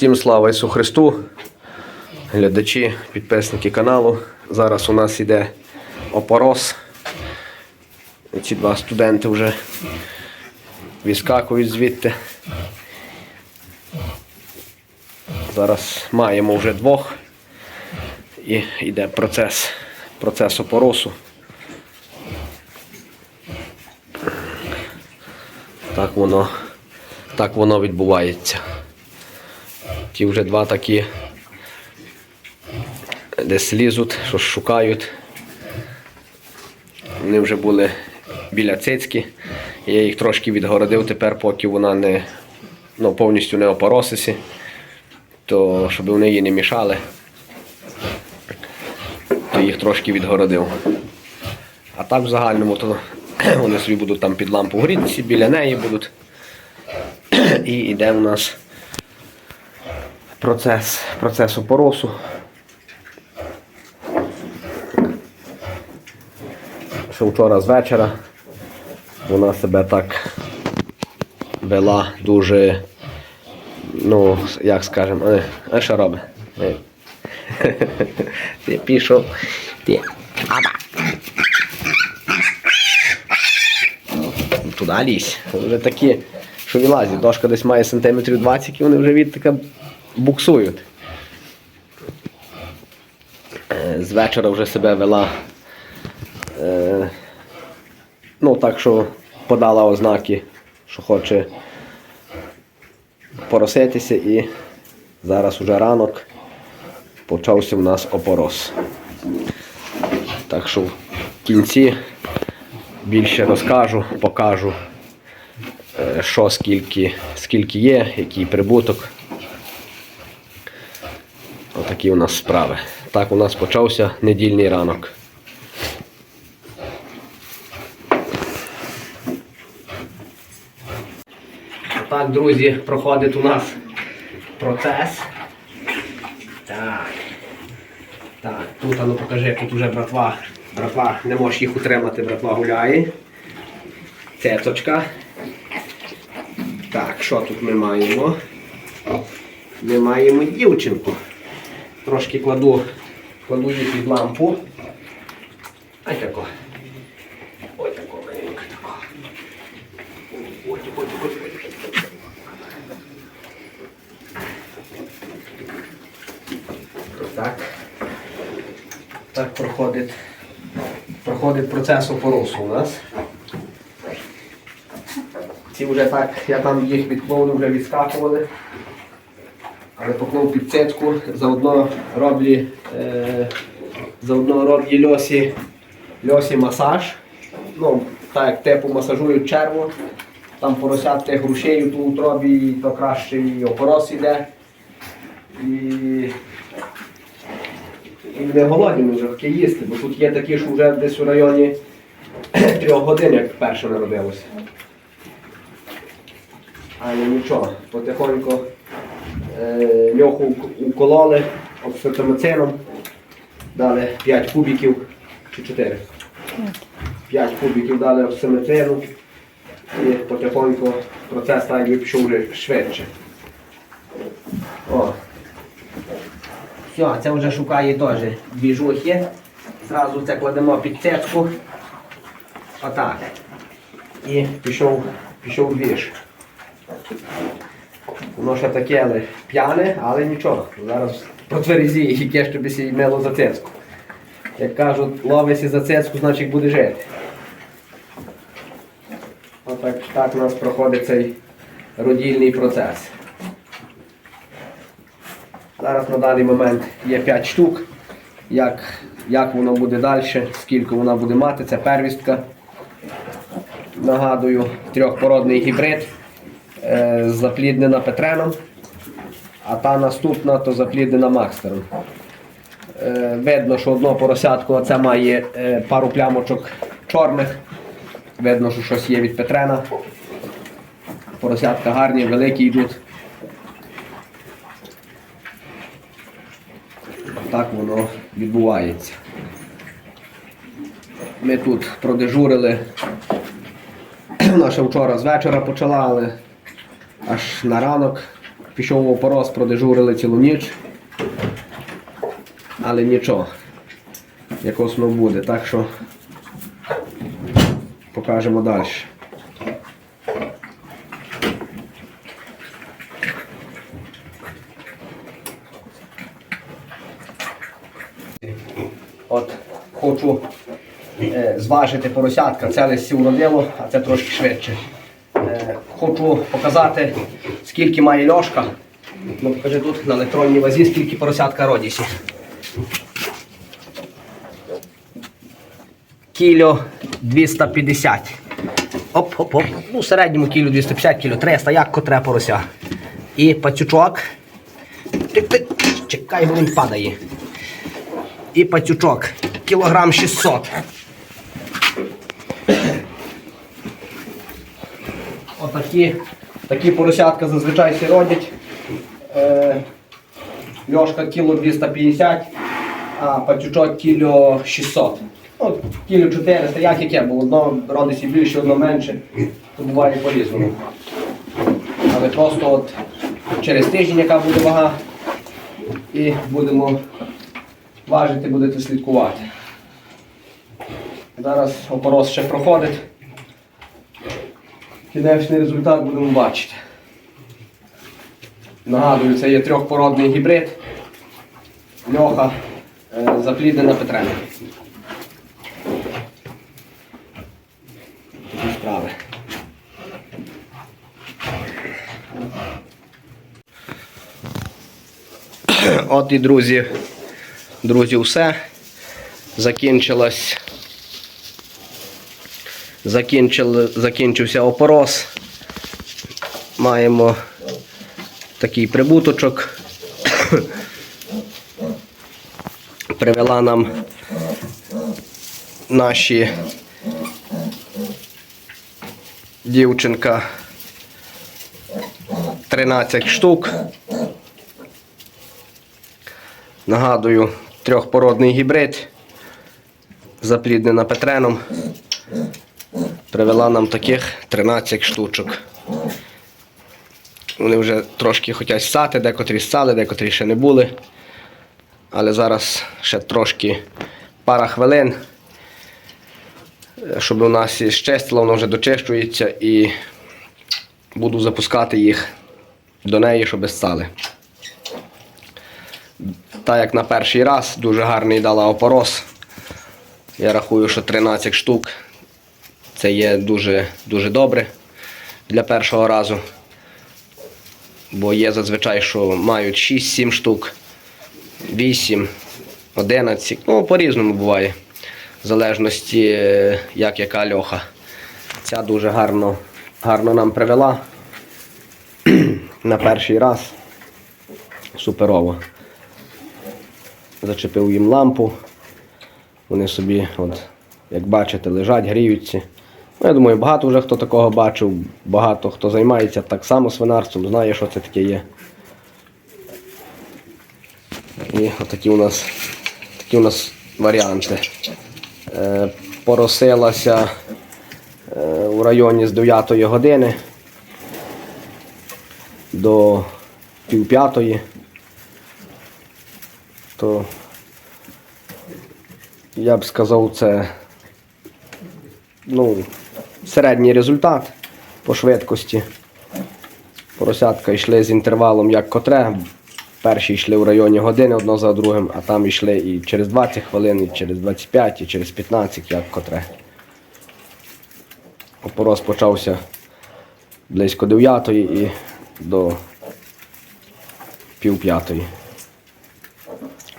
Всім слава Ісу Христу, глядачі, підписники каналу. Зараз у нас іде опорос. Ці два студенти вже відскакують звідти. Зараз маємо вже двох і йде процес, процес опоросу. Так воно, так воно відбувається. Ті вже два такі десь лізуть, щось шукають. Вони вже були біля цицьки. Я їх трошки відгородив тепер, поки вона не ну, повністю не опороситься, то щоб вони її не мішали, то їх трошки відгородив. А так в загальному то вони собі будуть там під лампу грітися, біля неї будуть. І йде у нас процес, процес опоросу. Що вчора з вечора вона себе так вела дуже, ну, як скажемо, е, а що робить? Е. Ти пішов. Ти. Туди лізь. Вже такі, що вилазять. Дошка десь має сантиметрів 20 і вони вже від така буксують. Е, З вечора вже себе вела. Е, ну, так що подала ознаки, що хоче пороситися і зараз уже ранок почався в нас опорос. Так що в кінці більше розкажу, покажу, е, що скільки, скільки є, який прибуток. Отакі у нас справи. Так у нас почався недільний ранок. Так, друзі, проходить у нас процес. Так. Так, тут ну покажи, тут уже братва. Братва, не можеш їх утримати, братва гуляє. Цецочка. Так, що тут ми маємо? Ми маємо дівчинку. Трошки кладу, кладу її під лампу. Ай тако. Ой тако, маленька тако. Ой, ой, ой, ой. Так. Так проходить, проходить процес опоросу у нас. Ці вже так, я там їх відклонив, вже відскакували. Поклав під заодно роблю, е, заодно роблю льосі, льосі масаж. Ну, так як типу масажують черву, там поросят тих грушею ту утробі, то краще і опорос іде. І і не голодні вже хотів їсти, бо тут є такі, що вже десь у районі трьох годин, як перше народилося. Але нічого, потихоньку льоху укололи окситомицином, дали 5 кубиків чи 4. 5 кубиків дали окситомицину і потихоньку процес якби пішов швидше. О. Все, це вже шукає теж дві жухи. Зразу це кладемо під цецьку. Отак. І пішов, пішов двіж. Воно ще таке але п'яне, але нічого. Зараз потверезіє, яке щоб сі мило за цецьку. Як кажуть, ловися за цецьку, значить буде жити. Отак так у нас проходить цей родільний процес. Зараз на даний момент є 5 штук. Як, як воно буде далі, скільки вона буде мати, це первістка. Нагадую, трьохпородний гібрид, запліднена Петреном, а та наступна то запліднена Макстером. Е, видно, що одно поросятко оце має е, пару плямочок чорних. Видно, що щось є від Петрена. Поросятка гарні, великі йдуть. Так воно відбувається. Ми тут продежурили. Ще вчора з вечора почала, але аж на ранок пішов опорос, продежурили цілу ніч. Але нічого. Якось воно буде. Так що покажемо далі. От хочу е, зважити поросятка. Це лисі уродило, а це трошки швидше. Хочу показати, скільки має льошка. Ну, покажи тут на електронній вазі, скільки поросятка родісі. Кіло 250. Оп-оп-оп. Ну, середньому кіло 250, кіло 300, як котре порося. І пацючок. Чекай, бо він падає. І пацючок. Кілограм 600. Отакі такі поросятка зазвичай всі родять. Е, Льошка кіло 250, а пацючок кіло 600. Ну, кіло 400, як яке, бо одно родиться більше, одно менше, то буває по-різному. Але просто от через тиждень, яка буде вага, і будемо важити, будете слідкувати. Зараз опорос ще проходить. Кінечний результат будемо бачити. Нагадую, це є трьохпородний гібрид. Льоха е, запліднена Петрена. Такі справи. От і друзі, друзі, все. Закінчилось. Закінчився опорос. Маємо такий прибуточок. Привела нам наші дівчинка 13 штук. Нагадую, трьохпородний гібрид, запліднена Петреном. Привела нам таких 13 штучок. Вони вже трошки хочуть ссати, декотрі ссали, декотрі ще не були. Але зараз ще трошки пара хвилин, е, щоб у нас щастило, воно вже дочищується і буду запускати їх до неї, щоб ссали. Так як на перший раз дуже гарний дала опорос. Я рахую, що 13 штук. Це є дуже, дуже добре для першого разу. Бо є зазвичай, що мають 6-7 штук, 8, 11. Ну, по-різному буває. В залежності, як яка льоха. Ця дуже гарно, гарно нам привела на перший раз. Суперово. Зачепив їм лампу. Вони собі, от, як бачите, лежать, гріються. Ну, я думаю, багато вже хто такого бачив, багато хто займається так само свинарством, знає, що це таке є. І отакі у нас, такі у нас варіанти. Е, поросилася е, у районі з 9 години до пів п'ятої. То я б сказав, це ну, середній результат по швидкості. Поросятка йшли з інтервалом як котре. Перші йшли в районі години одно за другим, а там йшли і через 20 хвилин, і через 25, і через 15, як котре. Опорос почався близько 9 і до пів п'ятої.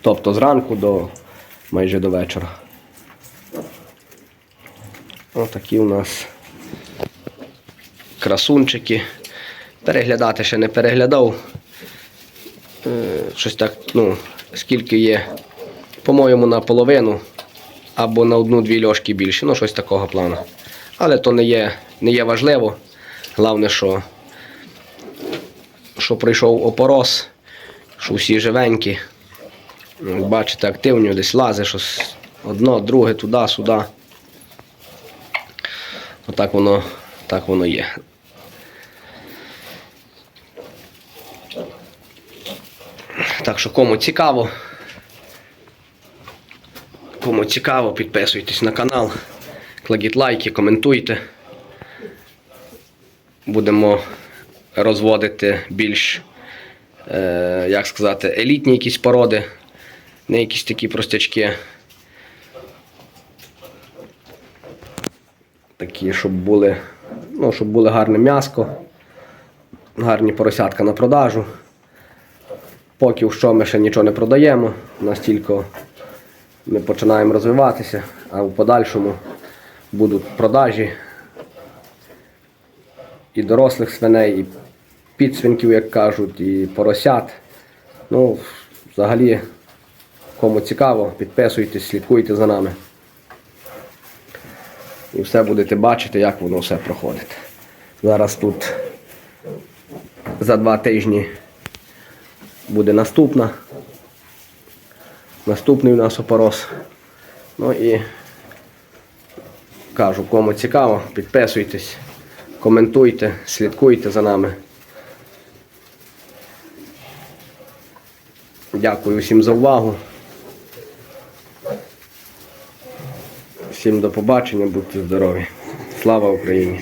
Тобто зранку до майже до вечора. Отакі у нас красунчики. Переглядати ще не переглядав. Е, Щось так, ну, скільки є, по-моєму, на половину або на одну-дві льошки більше, ну щось такого плану. Але то не є, не є важливо. Головне, що, що прийшов опорос, що всі живенькі. Бачите, активні, десь лазить щось одно, друге, туди, сюди. Отак воно, так воно є. Так що кому цікаво, кому цікаво, підписуйтесь на канал, кладіть лайки, коментуйте. Будемо розводити більш, е, як сказати, елітні якісь породи, не якісь такі простячки. Такі, щоб були, ну, щоб були гарне м'яско, гарні поросятка на продажу. Поки що ми ще нічого не продаємо, настільки ми починаємо розвиватися, а в подальшому будуть продажі і дорослих свиней, і підсвинків, як кажуть, і поросят. Ну, взагалі, кому цікаво, підписуйтесь, слідкуйте за нами. І все будете бачити, як воно все проходить. Зараз тут за два тижні буде наступна. Наступний у нас опорос. Ну і кажу, кому цікаво, підписуйтесь, коментуйте, слідкуйте за нами. Дякую всім за увагу. Всім до побачення, будьте здорові. Слава Україні!